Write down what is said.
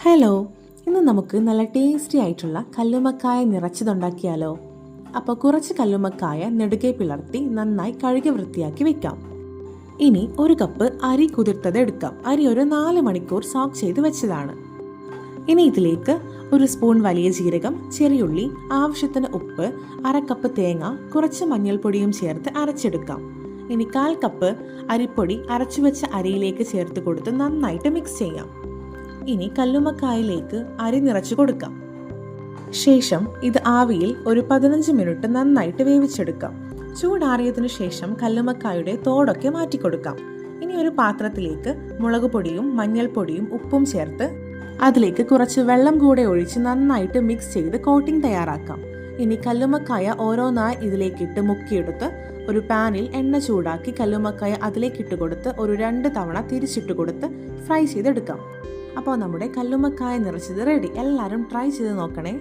Hello ഇന്ന് നമുക്ക് നല്ല ടേസ്റ്റി ആയിട്ടുള്ള കല്ലുമക്കായ നിറച്ചതുണ്ടാക്കിയാലോ? അപ്പോൾ കുറച്ച് കല്ലുമക്കായ നെടുകെ പിളർത്തി നന്നായി കഴുകി വൃത്തിയാക്കി വെക്കാം. ഇനി ഒരു കപ്പ് അരി കുതിർത്തത് എടുക്കാം. അരി ഒരു നാല് മണിക്കൂർ സോക്ക് ചെയ്ത് വെച്ചതാണ്. ഇനി ഇതിലേക്ക് ഒരു സ്പൂൺ വലിയ ജീരകം ചെറിയുള്ളി ആവശ്യത്തിന് ഉപ്പ് അര കപ്പ് തേങ്ങ കുറച്ച് മഞ്ഞൾപ്പൊടിയും ചേർത്ത് അരച്ചെടുക്കാം. ഇനി കാൽ കപ്പ് അരിപ്പൊടി അരച്ചു വെച്ച അരിയിലേക്ക് ചേർത്ത് കൊടുത്ത് നന്നായിട്ട് മിക്സ് ചെയ്യാം. ഇനി കല്ലുമ്മക്കായയിലേക്ക് അരി നിറച്ചു കൊടുക്കാം. ശേഷം ഇത് ആവിയിൽ ഒരു പതിനഞ്ച് മിനിറ്റ് നന്നായിട്ട് വേവിച്ചെടുക്കാം. ചൂടാറിയതിനു ശേഷം കല്ലുമ്മക്കായുടെ തോടൊക്കെ മാറ്റിക്കൊടുക്കാം. ഇനി ഒരു പാത്രത്തിലേക്ക് മുളക് പൊടിയും മഞ്ഞൾപ്പൊടിയും ഉപ്പും ചേർത്ത് അതിലേക്ക് കുറച്ച് വെള്ളം കൂടെ ഒഴിച്ച് നന്നായിട്ട് മിക്സ് ചെയ്ത് കോട്ടിംഗ് തയ്യാറാക്കാം. ഇനി കല്ലുമ്മക്കായ ഓരോന്നായി ഇതിലേക്കിട്ട് മുക്കിയെടുത്ത് ഒരു പാനിൽ എണ്ണ ചൂടാക്കി കല്ലുമ്മക്കായ അതിലേക്കിട്ട് കൊടുത്ത് ഒരു രണ്ട് തവണ തിരിച്ചിട്ട് കൊടുത്ത് ഫ്രൈ ചെയ്തെടുക്കാം. അപ്പോൾ നമ്മുടെ കല്ലുമ്മക്കായ നിറച്ചത് റെഡി എല്ലാവരും ട്രൈ ചെയ്ത് നോക്കണേ.